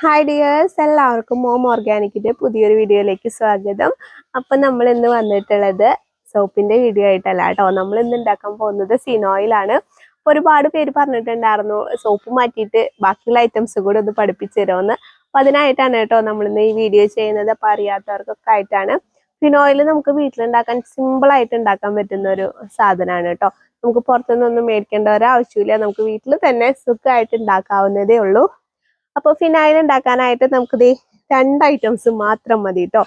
Hi dears എല്ലാവർക്കും mom ഓർഗാനിക്കിന്റെ പുതിയൊരു വീഡിയോയിലേക്ക് സ്വാഗതം. അപ്പൊ നമ്മൾ ഇന്ന് വന്നിട്ടുള്ളത് സോപ്പിന്റെ വീഡിയോ ആയിട്ടല്ല കേട്ടോ. നമ്മൾ ഇന്ന് ഉണ്ടാക്കാൻ പോകുന്നത് സിനോയിലാണ് ഒരുപാട് പേര് പറഞ്ഞിട്ടുണ്ടായിരുന്നു സോപ്പ് മാറ്റിയിട്ട് ബാക്കിയുള്ള ഐറ്റംസ് കൂടെ ഒന്ന് പഠിപ്പിച്ചു തരുമെന്ന്. അപ്പൊ അതിനായിട്ടാണ് കേട്ടോ നമ്മൾ ഇന്ന് ഈ വീഡിയോ ചെയ്യുന്നത്. അപ്പൊ അറിയാത്തവർക്കൊക്കെ ആയിട്ടാണ്. ഫിനോയിൽ നമുക്ക് വീട്ടിലുണ്ടാക്കാൻ സിമ്പിൾ ആയിട്ട് ഉണ്ടാക്കാൻ പറ്റുന്ന ഒരു സാധനമാണ് കേട്ടോ. നമുക്ക് പുറത്തുനിന്നൊന്നും മേടിക്കേണ്ട ഒരാവശ്യമില്ല നമുക്ക് വീട്ടിൽ തന്നെ സുഖമായിട്ട് ഉണ്ടാക്കാവുന്നതേ ഉള്ളൂ. അപ്പോൾ ഫിനോയിൽ ഉണ്ടാക്കാനായിട്ട് നമുക്ക് ദേ രണ്ട് ഐറ്റംസ് മാത്രം മതി കേട്ടോ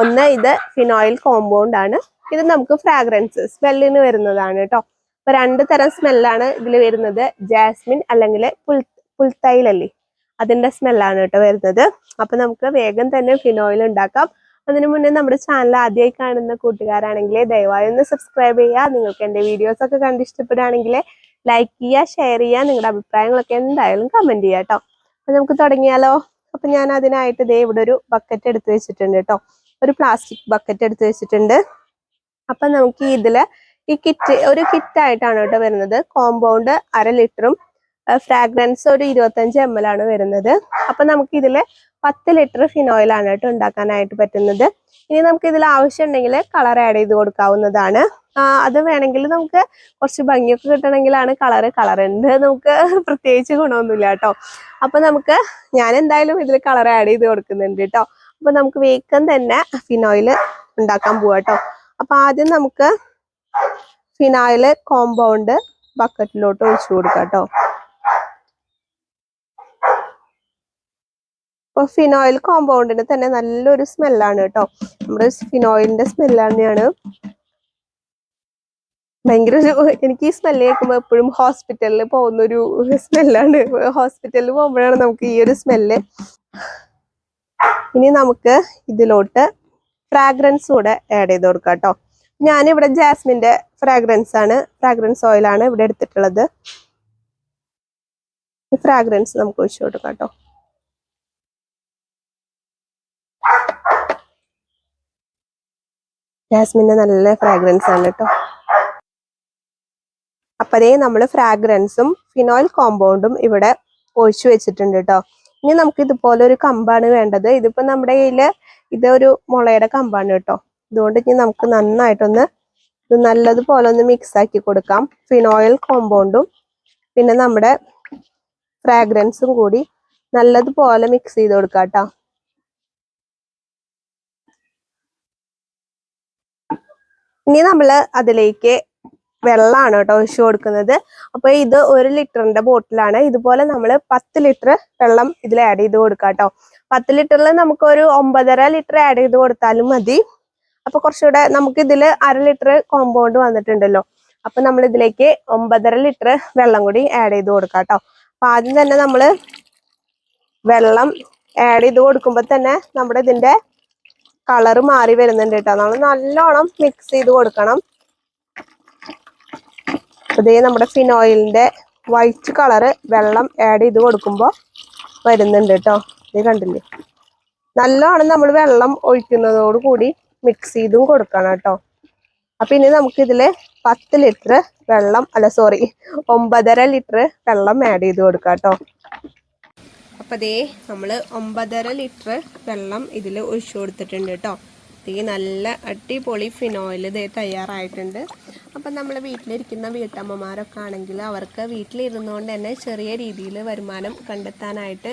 ഒന്ന് ഇത് ഫിനോയിൽ കോമ്പൗണ്ട് ആണ്. ഇത് നമുക്ക് ഫ്രാഗ്രൻസ് സ്മെല്ലിന് വരുന്നതാണ് കേട്ടോ അപ്പൊ രണ്ട് തരം സ്മെല്ലാണ് ഇതിൽ വരുന്നത്. ജാസ്മിൻ അല്ലെങ്കിൽ പുൽ പുൽത്തൈലല്ലേ? അതിന്റെ സ്മെല്ലാണ് കേട്ടോ വരുന്നത്. അപ്പൊ നമുക്ക് വേഗം തന്നെ ഫിനോയിൽ ഉണ്ടാക്കാം. അതിനു മുന്നേ നമ്മുടെ ചാനൽ ആദ്യമായി കാണുന്ന കൂട്ടുകാരാണെങ്കിൽ ദയവായി ഒന്ന് സബ്സ്ക്രൈബ് ചെയ്യുക. നിങ്ങൾക്ക് എന്റെ വീഡിയോസ് ഒക്കെ കണ്ട് ഇഷ്ടപ്പെടുകയാണെങ്കിൽ ലൈക്ക് ചെയ്യുക ഷെയർ ചെയ്യുക. നിങ്ങളുടെ അഭിപ്രായങ്ങളൊക്കെ എന്തായാലും കമന്റ് ചെയ്യുക കേട്ടോ അപ്പൊ നമുക്ക് തുടങ്ങിയാലോ? അപ്പൊ ഞാൻ അതിനായിട്ട് ദേ ഇവിടെ ഒരു ബക്കറ്റ് എടുത്ത് വെച്ചിട്ടുണ്ട് കേട്ടോ ഒരു പ്ലാസ്റ്റിക് ബക്കറ്റ് എടുത്ത് വെച്ചിട്ടുണ്ട്. അപ്പൊ നമുക്ക് ഇതിൽ ഈ കിറ്റ് ഒരു കിറ്റ് ആയിട്ടാണ് കേട്ടോ വരുന്നത്. കോമ്പൗണ്ട് അര ലിറ്ററും ഫ്രാഗ്രൻസ് ഒരു ഇരുപത്തഞ്ച് എം എൽ ആണ് വരുന്നത്. അപ്പൊ നമുക്ക് ഇതിൽ പത്ത് ലിറ്റർ ഫിനോയിൽ ആണ് കേട്ടോ ഉണ്ടാക്കാനായിട്ട് പറ്റുന്നത്. ഇനി നമുക്ക് ഇതിൽ ആവശ്യമുണ്ടെങ്കിൽ കളർ ആഡ് ചെയ്ത് കൊടുക്കാവുന്നതാണ്. അത് വേണമെങ്കിൽ നമുക്ക് കുറച്ച് ഭംഗിയൊക്കെ കിട്ടണമെങ്കിലാണ് കളർ കളർ ഉണ്ട് നമുക്ക് പ്രത്യേകിച്ച് ഗുണമൊന്നുമില്ല കേട്ടോ. അപ്പൊ നമുക്ക് ഞാൻ എന്തായാലും ഇതിൽ കളർ ആഡ് ചെയ്ത് കൊടുക്കുന്നുണ്ട് കേട്ടോ. അപ്പൊ നമുക്ക് വേഗം തന്നെ ഫിനോയിൽ ഉണ്ടാക്കാൻ പോവാ കേട്ടോ. അപ്പൊ ആദ്യം നമുക്ക് ഫിനോയിൽ കോമ്പൗണ്ട് ബക്കറ്റിലോട്ട് ഒഴിച്ചു കൊടുക്കാം കേട്ടോ. അപ്പൊ ഫിനോയിൽ കോമ്പൗണ്ടിന് തന്നെ നല്ലൊരു സ്മെല്ലാണ് കേട്ടോ. നമ്മുടെ ഫിനോയിലിന്റെ സ്മെല്ല് തന്നെയാണ്. ഭയങ്കര ഒരു എനിക്ക് ഈ സ്മെല്ല് കേൾക്കുമ്പോൾ എപ്പോഴും ഹോസ്പിറ്റലിൽ പോകുന്ന ഒരു സ്മെല്ലാണ് ഹോസ്പിറ്റലിൽ പോകുമ്പോഴാണ് നമുക്ക് ഈ ഒരു സ്മെല്ല് ഇനി നമുക്ക് ഇതിലോട്ട് ഫ്രാഗ്രൻസ് കൂടെ ആഡ് ചെയ്ത് കൊടുക്കാം കേട്ടോ. ഞാനിവിടെ ജാസ്മിന്റെ ഫ്രാഗ്രൻസ് ആണ്. ഫ്രാഗ്രൻസ് ഓയിലാണ് ഇവിടെ എടുത്തിട്ടുള്ളത്. ഫ്രാഗ്രൻസ് നമുക്ക് ഒഴിച്ചു കൊടുക്കാം കേട്ടോ. ജാസ്മിന്റെ നല്ല ഫ്രാഗ്രൻസ് ആണ് കേട്ടോ അപ്പതേ നമ്മൾ ഫ്രാഗ്രൻസും ഫിനോയിൽ കോമ്പൗണ്ടും ഇവിടെ ഒഴിച്ചു വെച്ചിട്ടുണ്ട് കേട്ടോ ഇനി നമുക്ക് ഇതുപോലെ ഒരു കമ്പാണ് വേണ്ടത്. ഇതിപ്പോ നമ്മുടെ കയ്യിൽ ഇതൊരു മുളയുടെ കമ്പാണ് കേട്ടോ ഇതുകൊണ്ട് ഇനി നമുക്ക് നന്നായിട്ടൊന്ന് ഇത് നല്ലതുപോലെ ഒന്ന് മിക്സ് ആക്കി കൊടുക്കാം. ഫിനോയിൽ കോമ്പൗണ്ടും പിന്നെ നമ്മുടെ ഫ്രാഗ്രൻസും കൂടി നല്ലതുപോലെ മിക്സ് ചെയ്ത് കൊടുക്കാം കേട്ടോ ഇനി നമ്മൾ അതിലേക്ക് വെള്ളമാണ് കേട്ടോ ഒഴിച്ചു കൊടുക്കുന്നത്. അപ്പൊ ഇത് ഒരു ലിറ്ററിന്റെ ബോട്ടിലാണ്. ഇതുപോലെ നമ്മൾ പത്ത് ലിറ്റർ വെള്ളം ഇതിൽ ആഡ് ചെയ്ത് കൊടുക്കാം കേട്ടോ പത്ത് ലിറ്ററിൽ നമുക്കൊരു ഒമ്പതര ലിറ്റർ ആഡ് ചെയ്ത് കൊടുത്താലും മതി. അപ്പൊ കുറച്ചുകൂടെ നമുക്ക് ഇതിൽ അര ലിറ്റർ കോമ്പൗണ്ട് വന്നിട്ടുണ്ടല്ലോ. അപ്പൊ നമ്മൾ ഇതിലേക്ക് ഒമ്പതര ലിറ്റർ വെള്ളം കൂടി ആഡ് ചെയ്ത് കൊടുക്കാം കേട്ടോ അപ്പൊ ആദ്യം തന്നെ നമ്മൾ വെള്ളം ആഡ് ചെയ്ത് കൊടുക്കുമ്പോ തന്നെ നമ്മുടെ ഇതിന്റെ കളർ മാറി വരുന്നുണ്ട് കേട്ടോ. നമ്മൾ നല്ലോണം മിക്സ് ചെയ്ത് കൊടുക്കണം. അതേ നമ്മുടെ ഫിനോയിലിന്റെ വൈറ്റ് കളറ് വെള്ളം ആഡ് ചെയ്ത് കൊടുക്കുമ്പോൾ വരുന്നുണ്ട് കേട്ടോ. ഇത് കണ്ടില്ലേ? നല്ലോണം നമ്മൾ വെള്ളം ഒഴിക്കുന്നതോട് കൂടി മിക്സ് ചെയ്തും കൊടുക്കണം കേട്ടോ. അപ്പൊ ഇനി നമുക്ക് ഇതിൽ പത്ത് ലിറ്റർ വെള്ളം അല്ല സോറി ഒമ്പതര ലിറ്റർ വെള്ളം ആഡ് ചെയ്ത് കൊടുക്കാം കേട്ടോ. അപ്പൊ ദേ നമ്മൾ ഒമ്പതര ലിറ്റർ വെള്ളം ഇതിൽ ഒഴിച്ചു കൊടുത്തിട്ടുണ്ട് കേട്ടോ. ഈ നല്ല അടിപൊളി ഫിനോയിൽ ഇത് തയ്യാറായിട്ടുണ്ട്. അപ്പം നമ്മൾ വീട്ടിലിരിക്കുന്ന വീട്ടമ്മമാരൊക്കെ ആണെങ്കിൽ അവർക്ക് വീട്ടിലിരുന്നുകൊണ്ട് തന്നെ ചെറിയ രീതിയിൽ വരുമാനം കണ്ടെത്താനായിട്ട്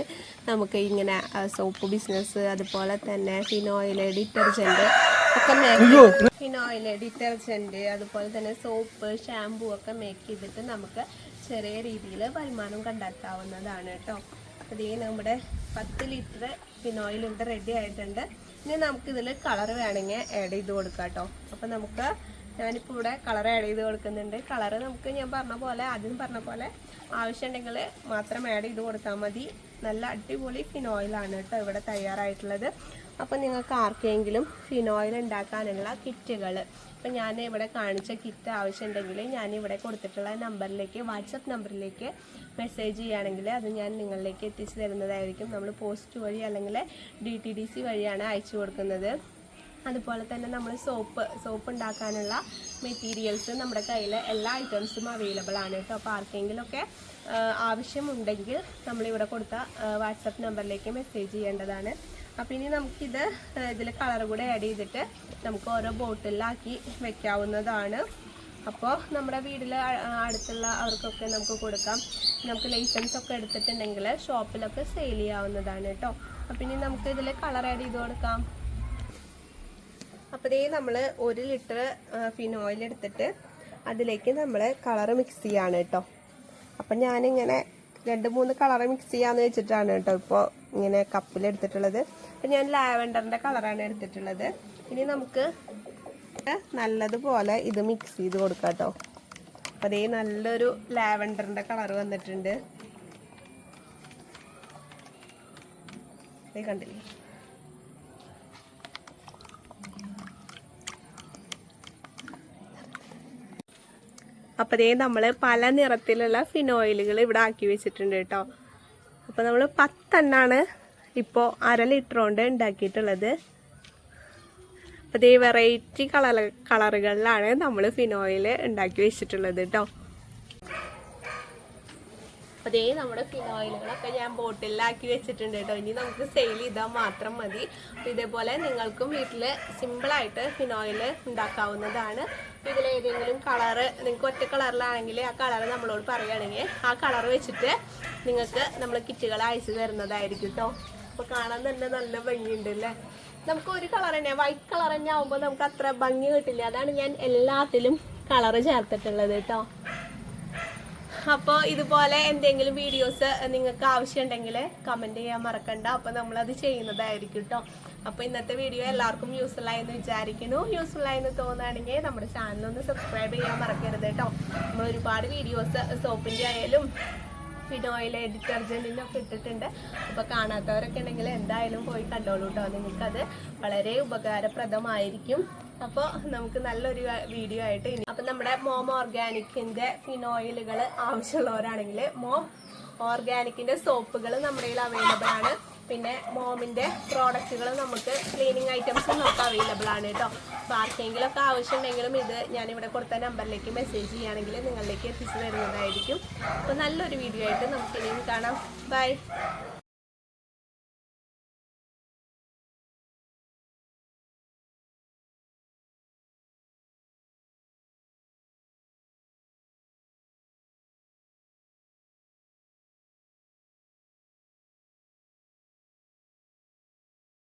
നമുക്ക് ഇങ്ങനെ സോപ്പ് ബിസിനസ് അതുപോലെ തന്നെ ഫിനോയിൽ ഡിറ്റർജന്റ് ഒക്കെ മേക്ക് ഫിനോയിൽ ഡിറ്റർജന്റ് അതുപോലെ തന്നെ സോപ്പ് ഷാമ്പൂ ഒക്കെ മേക്ക് ചെയ്തിട്ട് നമുക്ക് ചെറിയ രീതിയിൽ വരുമാനം കണ്ടെത്താവുന്നതാണ് കേട്ടോ. അതേ നമ്മുടെ പത്ത് ലിറ്റർ ഫിനോയിൽ ഇവിടെ റെഡി ആയിട്ടുണ്ട്. ഇനി നമുക്ക് ഇതിൽ കളർ വേണമെങ്കിൽ ആഡ് ചെയ്ത് കൊടുക്കാം കേട്ടോ. അപ്പം നമുക്ക് ഞാനിപ്പോൾ ഇവിടെ കളർ ആഡ് ചെയ്ത് കൊടുക്കുന്നുണ്ട്. കളർ നമുക്ക് ഞാൻ പറഞ്ഞ പോലെ ആദ്യം പറഞ്ഞ പോലെ ആവശ്യമുണ്ടെങ്കിൽ മാത്രം ആഡ് ചെയ്ത് കൊടുത്താൽ മതി. നല്ല അടിപൊളി ഫിനോയിലാണ് കേട്ടോ ഇവിടെ തയ്യാറായിട്ടുള്ളത്. അപ്പം നിങ്ങൾക്ക് ആർക്കെങ്കിലും ഫിനോയിൽ ഉണ്ടാക്കാനുള്ള കിറ്റുകൾ ഇപ്പം ഞാൻ ഇവിടെ കാണിച്ച കിറ്റ് ആവശ്യമുണ്ടെങ്കിൽ ഞാൻ ഇവിടെ കൊടുത്തിട്ടുള്ള നമ്പറിലേക്ക് വാട്സപ്പ് നമ്പറിലേക്ക് മെസ്സേജ് ചെയ്യുകയാണെങ്കിൽ അത് ഞാൻ നിങ്ങളിലേക്ക് എത്തിച്ചു തരുന്നതായിരിക്കും. നമ്മൾ പോസ്റ്റ് വഴി അല്ലെങ്കിൽ ഡി ടി ഡി സി വഴിയാണ് അയച്ചു കൊടുക്കുന്നത്. അതുപോലെ തന്നെ നമ്മൾ സോപ്പ് സോപ്പ് ഉണ്ടാക്കാനുള്ള മെറ്റീരിയൽസ് നമ്മുടെ കയ്യിൽ എല്ലാ ഐറ്റംസും അവൈലബിൾ ആണ് കേട്ടോ. അപ്പോൾ ആർക്കെങ്കിലുമൊക്കെ ആവശ്യമുണ്ടെങ്കിൽ നമ്മളിവിടെ കൊടുത്ത വാട്സപ്പ് നമ്പറിലേക്ക് മെസ്സേജ് ചെയ്യേണ്ടതാണ്. അപ്പോൾ ഇനി നമുക്കിത് ഇതിൽ കളർ കൂടെ ആഡ് ചെയ്തിട്ട് നമുക്ക് ഓരോ ബോട്ടിലാക്കി വെക്കാവുന്നതാണ്. അപ്പോൾ നമ്മുടെ വീട്ടിൽ അടുത്തുള്ള അവർക്കൊക്കെ നമുക്ക് കൊടുക്കാം. നമുക്ക് ലൈസൻസ് ഒക്കെ എടുത്തിട്ടുണ്ടെങ്കിൽ ഷോപ്പിലൊക്കെ സെയിൽ ചെയ്യാവുന്നതാണ് കേട്ടോ. അപ്പം ഇനി നമുക്ക് ഇതിൽ കളർ ആഡ് ചെയ്ത് കൊടുക്കാം. അപ്പോൾ ഇതേ നമ്മൾ ഒരു ലിറ്റർ ഫിനോയിൽ എടുത്തിട്ട് അതിലേക്ക് നമ്മൾ കളർ മിക്സ് ചെയ്യാണ് കേട്ടോ. അപ്പം ഞാനിങ്ങനെ രണ്ട് മൂന്ന് കളർ മിക്സ് ചെയ്യാന്ന് വെച്ചിട്ടാണ് കേട്ടോ ഇപ്പോൾ ഇങ്ങനെ കപ്പിലെടുത്തിട്ടുള്ളത് അപ്പം ഞാൻ ലാവൻഡറിന്റെ കളറാണ് എടുത്തിട്ടുള്ളത്. ഇനി നമുക്ക് നല്ലതുപോലെ ഇത് മിക്സ് ചെയ്ത് കൊടുക്കാം കേട്ടോ. അതേ നല്ലൊരു ലാവൻഡറിന്റെ കളർ വന്നിട്ടുണ്ട്. കണ്ടില്ലേ? അപ്പോൾ ദേ നമ്മൾ പല നിറത്തിലുള്ള ഫിനോയിലുകൾ ഇവിടെ ആക്കി വെച്ചിട്ടുണ്ട് കേട്ടോ. അപ്പോൾ നമ്മൾ പത്തെണ്ണാണ് ഇപ്പോൾ അര ലിറ്റർ കൊണ്ട് ഉണ്ടാക്കിയിട്ടുള്ളത്. അപ്പോൾ ഈ വെറൈറ്റി കളർ കളറുകളിലാണ് നമ്മൾ ഫിനോയിൽ ഉണ്ടാക്കി വെച്ചിട്ടുള്ളത് കേട്ടോ അപ്പോൾ ദേ നമ്മുടെ ഫിനോയിലുകളൊക്കെ ഞാൻ ബോട്ടിലാക്കി വെച്ചിട്ടുണ്ട് കേട്ടോ. ഇനി നമുക്ക് സെയിൽ ചെയ്താൽ മാത്രം മതി. അപ്പോൾ ഇതേപോലെ നിങ്ങൾക്കും വീട്ടിൽ സിമ്പിളായിട്ട് ഫിനോയിൽ ഉണ്ടാക്കാവുന്നതാണ്. ഇതിൽ ഏതെങ്കിലും കളറ് നിങ്ങൾക്ക് ഒറ്റ കളറിലാണെങ്കിൽ ആ കളർ നമ്മളോട് പറയുകയാണെങ്കിൽ ആ കളർ വെച്ചിട്ട് നിങ്ങൾക്ക് നമ്മൾ കിറ്റുകൾ അയച്ചു തരുന്നതായിരിക്കും കേട്ടോ. അപ്പോൾ കാണാൻ തന്നെ നല്ല ഭംഗിയുണ്ട് അല്ലേ? നമുക്ക് ഒരു കളർ തന്നെ വൈറ്റ് കളർ തന്നെ ആവുമ്പോൾ നമുക്ക് അത്ര ഭംഗി കിട്ടില്ല. അതാണ് ഞാൻ എല്ലാത്തിലും കളറ് ചേർത്തിട്ടുള്ളത് കേട്ടോ. അപ്പോൾ ഇതുപോലെ എന്തെങ്കിലും വീഡിയോസ് നിങ്ങൾക്ക് ആവശ്യമുണ്ടെങ്കിൽ കമന്റ് ചെയ്യാൻ മറക്കണ്ട. അപ്പോൾ നമ്മളത് ചെയ്യുന്നതായിരിക്കും കേട്ടോ അപ്പോൾ ഇന്നത്തെ വീഡിയോ എല്ലാവർക്കും യൂസ്ഫുൾ ആയെന്ന് വിചാരിക്കുന്നു. യൂസ്ഫുൾ ആയെന്ന് തോന്നുകയാണെങ്കിൽ നമ്മുടെ ചാനൽ ഒന്ന് സബ്സ്ക്രൈബ് ചെയ്യാൻ മറക്കരുത് കേട്ടോ നമ്മൾ ഒരുപാട് വീഡിയോസ് സോപ്പിന്റെ ആയാലും ഫിനോയിൽ ഡിറ്റർജന്റിന്റെ ഒക്കെ ഇട്ടിട്ടുണ്ട്. അപ്പോൾ കാണാത്തവരൊക്കെ ഉണ്ടെങ്കിൽ എന്തായാലും പോയി കണ്ടോളൂ കേട്ടോ നിങ്ങൾക്കത് വളരെ ഉപകാരപ്രദമായിരിക്കും. അപ്പോൾ നമുക്ക് നല്ലൊരു വീഡിയോ ആയിട്ട് ഇനി അപ്പം നമ്മുടെ മോം ഓർഗാനിക്കിന്റെ ഫിനോയിലുകൾ ആവശ്യമുള്ളവരാണെങ്കിൽ മോം ഓർഗാനിക്കിന്റെ സോപ്പുകൾ നമ്മുടെ കയ്യിൽ അവൈലബിൾ ആണ്. പിന്നെ മോമിന്റെ പ്രോഡക്റ്റുകൾ നമുക്ക് ക്ലീനിങ് ഐറ്റംസും നമുക്ക് അവൈലബിൾ ആണ് കേട്ടോ. അപ്പോൾ ആർക്കെങ്കിലും ഒക്കെ ആവശ്യമുണ്ടെങ്കിലും ഇത് ഞാനിവിടെ കൊടുത്ത നമ്പറിലേക്ക് മെസ്സേജ് ചെയ്യുകയാണെങ്കിൽ നിങ്ങളിലേക്ക് എത്തിച്ചു തരുന്നതായിരിക്കും. അപ്പോൾ നല്ലൊരു വീഡിയോ ആയിട്ട് നമുക്ക് ഇനിയും കാണാം. ബൈ